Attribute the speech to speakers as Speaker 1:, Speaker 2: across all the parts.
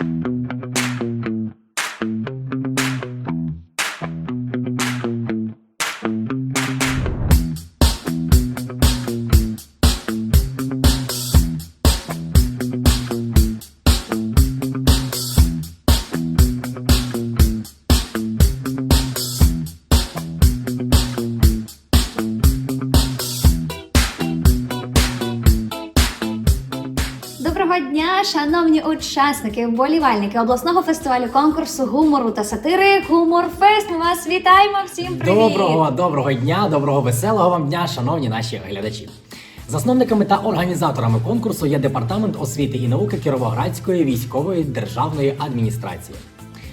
Speaker 1: Thank you. Доброго дня, шановні учасники, вболівальники обласного фестивалю конкурсу гумору та сатири Гуморфест. Ми вас вітаємо всім привіт!
Speaker 2: Доброго, доброго дня, доброго веселого вам дня, шановні наші глядачі. Засновниками та організаторами конкурсу є департамент освіти і науки Кіровоградської військової державної адміністрації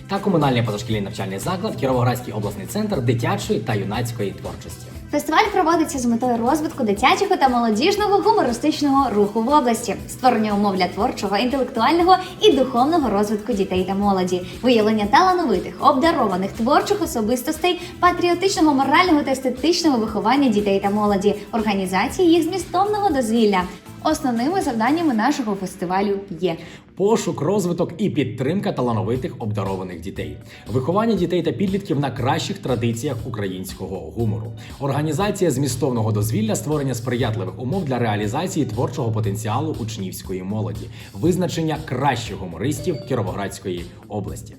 Speaker 2: та комунальний позашкільний навчальний заклад Кіровоградський обласний центр дитячої та юнацької творчості.
Speaker 1: Фестиваль проводиться з метою розвитку дитячого та молодіжного гумористичного руху в області, створення умов для творчого, інтелектуального і духовного розвитку дітей та молоді, виявлення талановитих, обдарованих творчих особистостей, патріотичного, морального та естетичного виховання дітей та молоді, організації їх змістовного дозвілля. Основними завданнями нашого фестивалю є
Speaker 2: Пошук, розвиток і підтримка талановитих обдарованих дітей, виховання дітей та підлітків на кращих традиціях українського гумору, організація змістовного дозвілля, створення сприятливих умов для реалізації творчого потенціалу учнівської молоді, визначення кращих гумористів Кіровоградської області.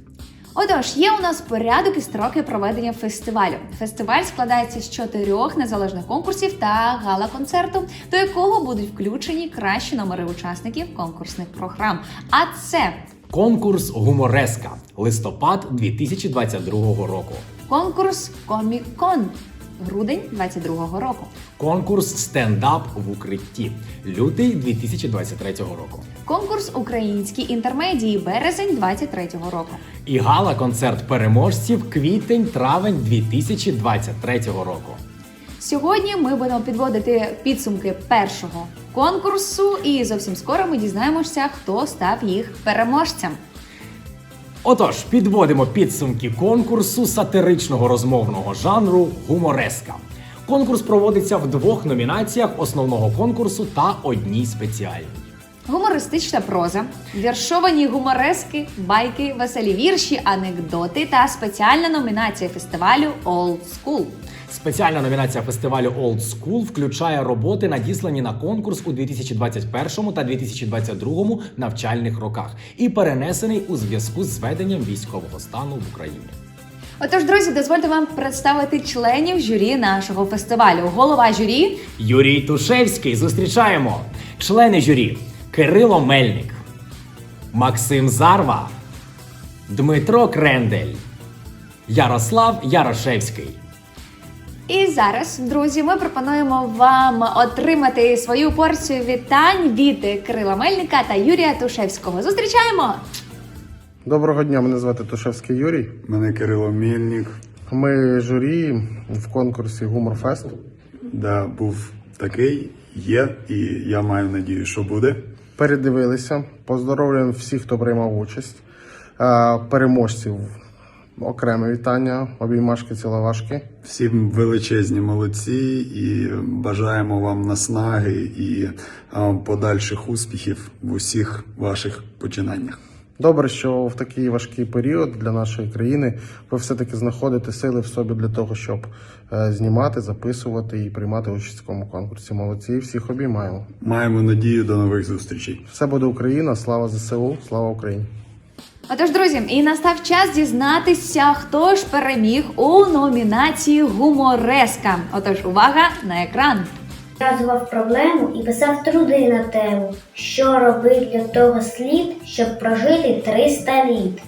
Speaker 1: Отож, є у нас порядок і строки проведення фестивалю. Фестиваль складається з чотирьох незалежних конкурсів та гала-концерту, до якого будуть включені кращі номери учасників конкурсних програм. А це
Speaker 2: Конкурс Гумореска листопад 2022 року.
Speaker 1: конкурс Комік-кон грудень 22-го року.
Speaker 2: Конкурс стендап в укритті лютий 2023 року.
Speaker 1: Конкурс Українські інтермедії березень 23-го року.
Speaker 2: І гала-концерт переможців квітень-травень 2023 року.
Speaker 1: Сьогодні ми будемо підводити підсумки першого конкурсу, і зовсім скоро ми дізнаємося, хто став їх переможцем.
Speaker 2: Отож, підводимо підсумки конкурсу сатиричного розмовного жанру Гумореска. Конкурс проводиться в двох номінаціях основного конкурсу та одній спеціальній.
Speaker 1: Гумористична проза, віршовані гуморески, байки, веселі вірші, анекдоти та спеціальна номінація фестивалю Old School.
Speaker 2: Спеціальна номінація фестивалю Old School включає роботи, надіслані на конкурс у 2021 та 2022 навчальних роках, і перенесений у зв'язку з зведенням військового стану в Україні.
Speaker 1: Отож, друзі, дозвольте вам представити членів журі нашого фестивалю. Голова журі
Speaker 2: Юрій Тушевський зустрічаємо. Члени журі Кирило Мельник, Максим Зарва, Дмитро Крендель, Ярослав Ярошевський.
Speaker 1: І зараз, друзі, ми пропонуємо вам отримати свою порцію вітань від Кирила Мельника та Юрія Тушевського. Зустрічаємо!
Speaker 3: Доброго дня, мене звати Тушевський Юрій.
Speaker 4: Мене Кирило Мельник.
Speaker 3: Ми журі в конкурсі Гуморфест.
Speaker 4: Да, був такий, є, і я маю надію, що буде.
Speaker 3: Передивилися. Поздоровлюємо всіх, хто приймав участь. Переможців окреме вітання, обіймашки, ціловашки.
Speaker 4: Всім величезні молодці і бажаємо вам наснаги і подальших успіхів в усіх ваших починаннях.
Speaker 3: Добре, що в такий важкий період для нашої країни ви все-таки знаходите сили в собі для того, щоб е, знімати, записувати і приймати участь в цьому конкурсі. Молодці, всіх обіймаємо.
Speaker 4: Маємо надію до нових зустрічей.
Speaker 3: Все буде Україна, слава ЗСУ, слава Україні!
Speaker 1: Отож, друзі, і настав час дізнатися, хто ж переміг у номінації Гумореска. Отож, увага на екран.
Speaker 5: Розвивав проблему і писав труди на тему, що робить для того слід, щоб прожити 300 літ.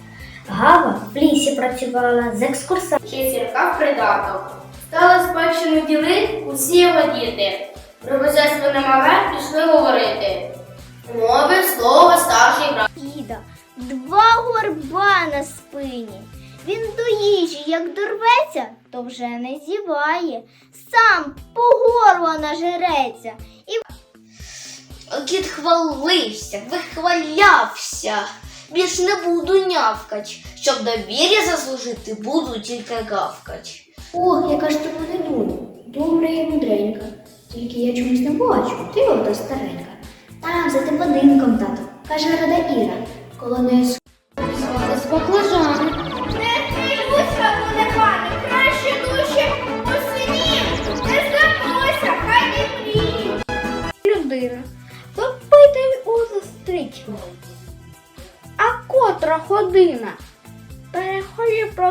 Speaker 5: Гава в лісі працювала з екскурсантом.
Speaker 6: Ще зірка придаток. Стали спадщину діли усі його діти. Про хазяйство немове пішли говорити. Мовив слово старший брат.
Speaker 7: Іда, два горба на спині. Він до їжі, як дорветься, то вже не зіває, сам по горло нажереться. І
Speaker 6: Кіт хвалився, вихвалявся. Більш не буду нявкач. Щоб довір'я заслужити, буду тільки гавкач.
Speaker 5: Ох, яка ж ти мене дура, добра і мудренька. Тільки я чомусь не бачу, ти ота старенька. Там за тим будинком, тато, каже рада Іра,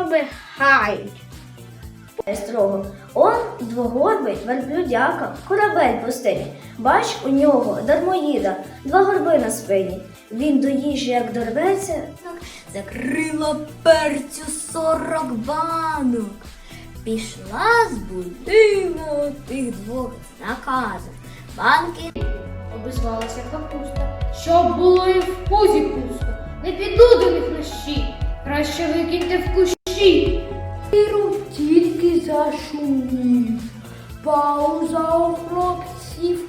Speaker 7: Перехожі пробігають.
Speaker 5: Строго. Он двогорбий верблюдяка, корабель пустий. Бач, у нього дармоїда, два горби на спині. Він до їжі, як дорветься,
Speaker 8: Закрила перцю сорок банок. Пішла з збудила тих двох з наказом. Банки
Speaker 6: Обізвалася капуста. Щоб було і в пузі пусто. Не піду до них на щі. Краще викиньте в кущі.
Speaker 7: Пауза у хлопців.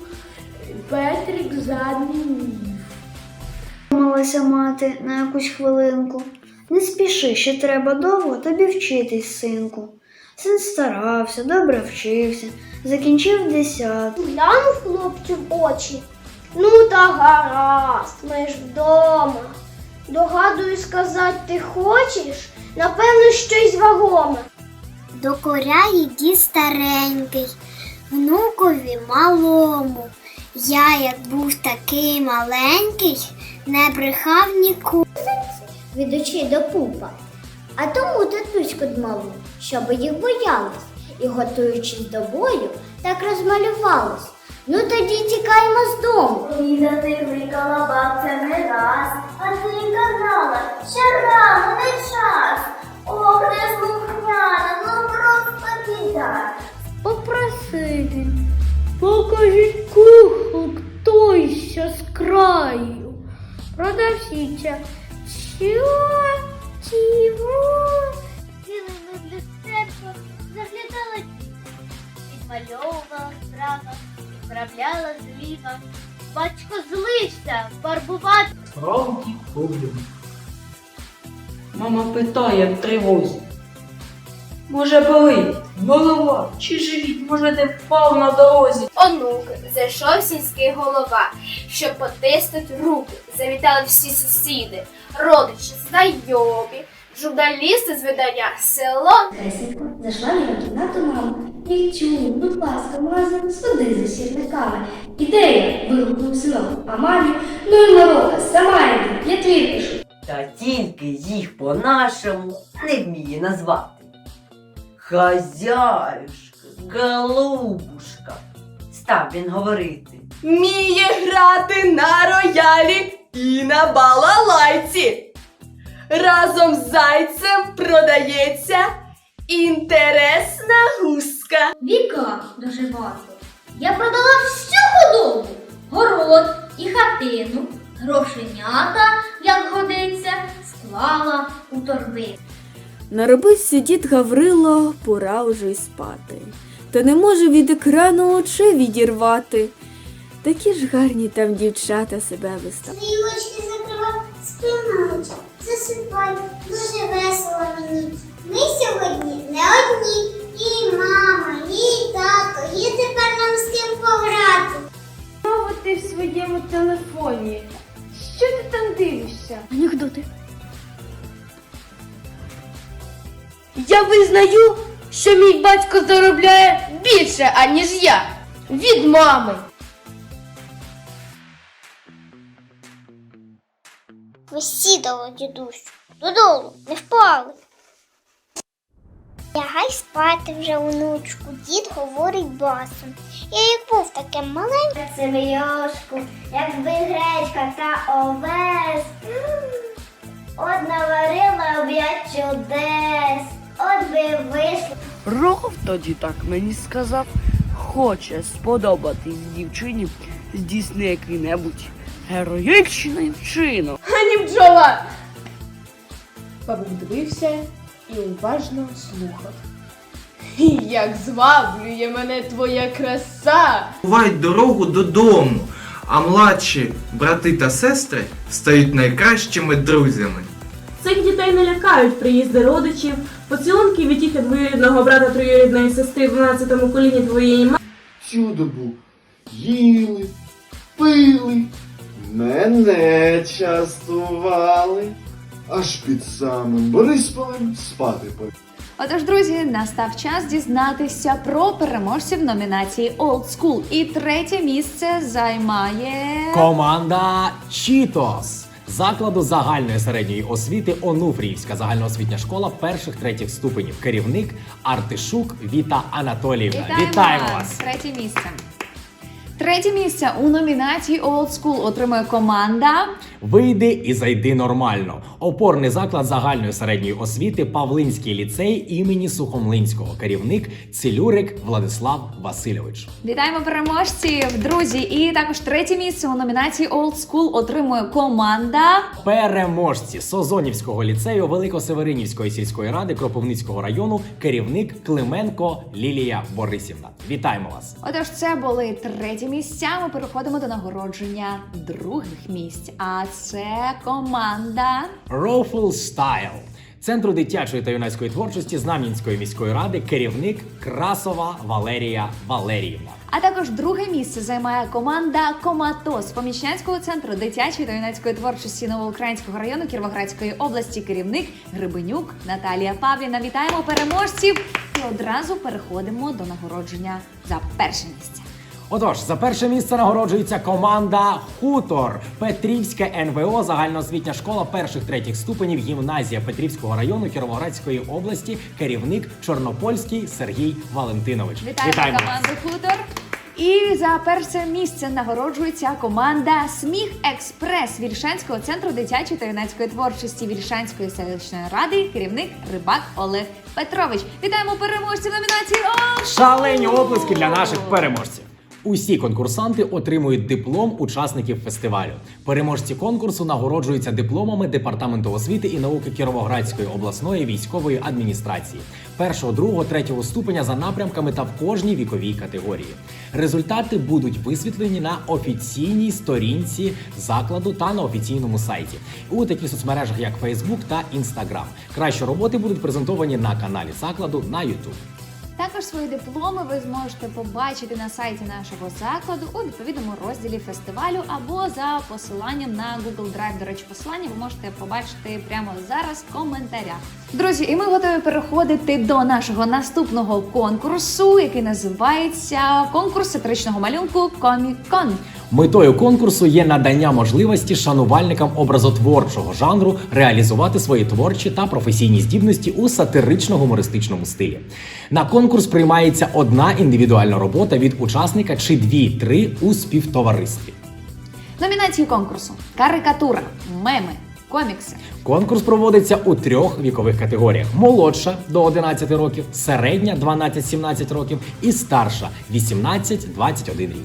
Speaker 7: Петрик задній.
Speaker 5: Малася мати на якусь хвилинку. Не спіши, ще треба довго тобі вчитись, синку. Син старався, добре вчився, закінчив десяту.
Speaker 7: Глянув хлопцю в очі. Ну та гаразд, ми ж вдома. Догадую сказати, ти хочеш? Напевно, щось вагоме.
Speaker 9: Докоряє дід старенький, внукові малому. Я, як був такий маленький, не брехав ніколи.
Speaker 5: від очей до пупа. А тому татусько дмалу, щоб їх боялись, і, готуючись до бою, так розмалювалось. Ну тоді тікаємо з дому. Відати викала бабця не раз, а ти казала, що рано не час. Ох, не слухняна, ну просто біда.
Speaker 7: Попросити. Покажіть кухлик той, що з краю. Продавщиця. Чого? Чого?
Speaker 9: Цілими в люстерко заглядала відмальовувала справа, відправляла зліва. Батько злився, фарбувати.
Speaker 10: Справді. Мама питає в тривозі. Може болить? Голова чи живіт? Може ти впав на дорозі?
Speaker 6: Онук зайшов сільський голова, щоб потиснуть руки. Завітали всі сусіди, родичі, знайомі, журналісти з видання село.
Speaker 5: Кресенько зайшла в його кімнату мама. Вівчу, будь ласка, магазин сходи за сірниками. Ідея, вигукнув синок. А мамі, ну і морока, сама йди, я твій пишу.
Speaker 11: Та тільки їх по-нашому не вміє назвати. Хазяюшка, голубушка, став він говорити.
Speaker 8: Вміє грати на роялі і на балалайці. Разом з зайцем продається інтересна гуска.
Speaker 7: Віка доживати. Я продала всю худобу, город і хатину, грошенята, як годиться, склала у торби.
Speaker 12: Наробився дід Гаврило, пора вже й спати. Та не може від екрану очей відірвати. Такі ж гарні там дівчата себе виставляють.
Speaker 9: Твої очки закривав спинуть. Засипай, дуже весело мені. Ми сьогодні не одні. І мама, і тато, є тепер нам з ким пограти.
Speaker 7: Знову ти в своєму телефоні. Що ти там дивишся?
Speaker 12: Анекдоти.
Speaker 6: Я визнаю, що мій батько заробляє більше, аніж я. Від мами.
Speaker 9: Висідало, дідусь. Додолу, не впали. Лягай спати вже, онучку, дід говорить басом. Я як був таким маленьким.
Speaker 5: Семйошку, якби гречка та овес. От наварила б я чудес, вийшло.
Speaker 10: Рогов тоді так мені сказав. Хоче сподобатись дівчині, здійсни який-небудь героїчний вчинок.
Speaker 6: Ані бджола. Бабусь дивився і уважно слухав. Як зваблює мене твоя краса.
Speaker 13: Бувають дорогу додому, а младші брати та сестри стають найкращими друзями.
Speaker 12: Цих дітей не лякають приїзди родичів, поцілунки від їх двоюрідного брата троюрідної сестри в 12-му коліні твоєї.
Speaker 3: Цю добу їли, пили, мене частували,
Speaker 14: аж під самим Борисполем спати по.
Speaker 1: Отож, друзі, настав час дізнатися про переможців номінації Old School. І третє місце займає
Speaker 2: Команда Чітос закладу загальної середньої освіти Онуфріївська загальноосвітня школа перших третіх ступенів. Керівник Артишук Віта Анатоліївна. Вітаємо вас!
Speaker 1: Третє місце. Третє місце у номінації Old School отримує команда.
Speaker 2: Вийди і зайди нормально. Опорний заклад загальної середньої освіти Павлинський ліцей імені Сухомлинського. Керівник Цілюрик Владислав Васильович.
Speaker 1: Вітаємо переможців, друзі! І також третє місце у номінації Old School отримує команда.
Speaker 2: Переможці Созонівського ліцею Великосеверинівської сільської ради Кропивницького району. Керівник Клименко Лілія Борисівна. Вітаємо вас!
Speaker 1: Отож, це були треті місця. Ми переходимо до нагородження других місць. А це команда.
Speaker 2: Рофл Style. Центру дитячої та юнацької творчості Знам'янської міської ради керівник Красова Валерія Валеріївна.
Speaker 1: А також друге місце займає команда Коматос Помічнянського центру дитячої та юнацької творчості Новоукраїнського району Кіровоградської області. Керівник Грибенюк Наталія Павліна. Вітаємо переможців! І одразу переходимо до нагородження за перше місце.
Speaker 2: Отож, за перше місце нагороджується команда Хутор Петрівська НВО, загальноосвітня школа перших третіх ступенів, гімназія Петрівського району Кіровоградської області, керівник Чорнопольський Сергій Валентинович.
Speaker 1: Вітаємо команду Хутор. І за перше місце нагороджується команда Сміх Експрес Вільшанського центру дитячої та юнацької творчості Вільшанської селищної ради, керівник Рибак Олег Петрович. Вітаємо переможців номінації «О,
Speaker 2: Шалені оплески для наших переможців. Усі конкурсанти отримують диплом учасників фестивалю. Переможці конкурсу нагороджуються дипломами Департаменту освіти і науки Кіровоградської обласної військової адміністрації першого, другого, третього ступеня за напрямками та в кожній віковій категорії. Результати будуть висвітлені на офіційній сторінці закладу та на офіційному сайті у таких соцмережах, як Facebook та Instagram. Кращі роботи будуть презентовані на каналі закладу на YouTube.
Speaker 1: Також свої дипломи ви зможете побачити на сайті нашого закладу у відповідному розділі фестивалю або за посиланням на Google Drive. До речі, посилання ви можете побачити прямо зараз в коментарях. Друзі, і ми готові переходити до нашого наступного конкурсу, який називається конкурс сатиричного малюнку Комік-Кон.
Speaker 2: Метою конкурсу є надання можливості шанувальникам образотворчого жанру реалізувати свої творчі та професійні здібності у сатирично-гумористичному стилі. На конкурс приймається одна індивідуальна робота від учасника чи дві-три у співтоваристві.
Speaker 1: Номінації конкурсу: карикатура, меми, комікси.
Speaker 2: Конкурс проводиться у трьох вікових категоріях: молодша до 11 років, середня 12-17 років і старша 18-21 рік.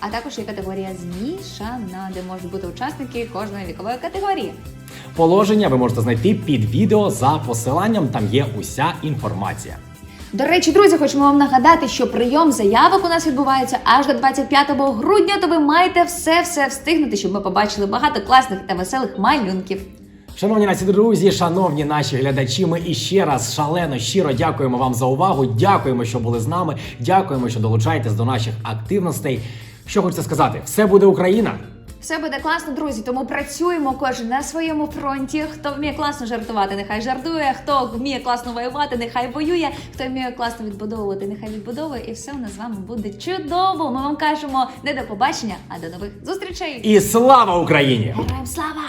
Speaker 1: А також є категорія змішана, де можуть бути учасники кожної вікової категорії.
Speaker 2: Положення ви можете знайти під відео за посиланням. Там є уся інформація.
Speaker 1: До речі, друзі, хочемо вам нагадати, що прийом заявок у нас відбувається аж до 25 грудня, то ви маєте все-все встигнути, щоб ми побачили багато класних та веселих малюнків.
Speaker 2: Шановні наші друзі, шановні наші глядачі, ми іще раз шалено щиро дякуємо вам за увагу. Дякуємо, що були з нами. Дякуємо, що долучаєтесь до наших активностей. Що хочеться сказати? Все буде Україна.
Speaker 1: Все буде класно, друзі. Тому працюємо кожен на своєму фронті. Хто вміє класно жартувати, нехай жартує. Хто вміє класно воювати, нехай воює. Хто вміє класно відбудовувати, нехай відбудовує. І все у нас з вами буде чудово. Ми вам кажемо не до побачення, а до нових зустрічей.
Speaker 2: І слава Україні!
Speaker 1: Героям слава!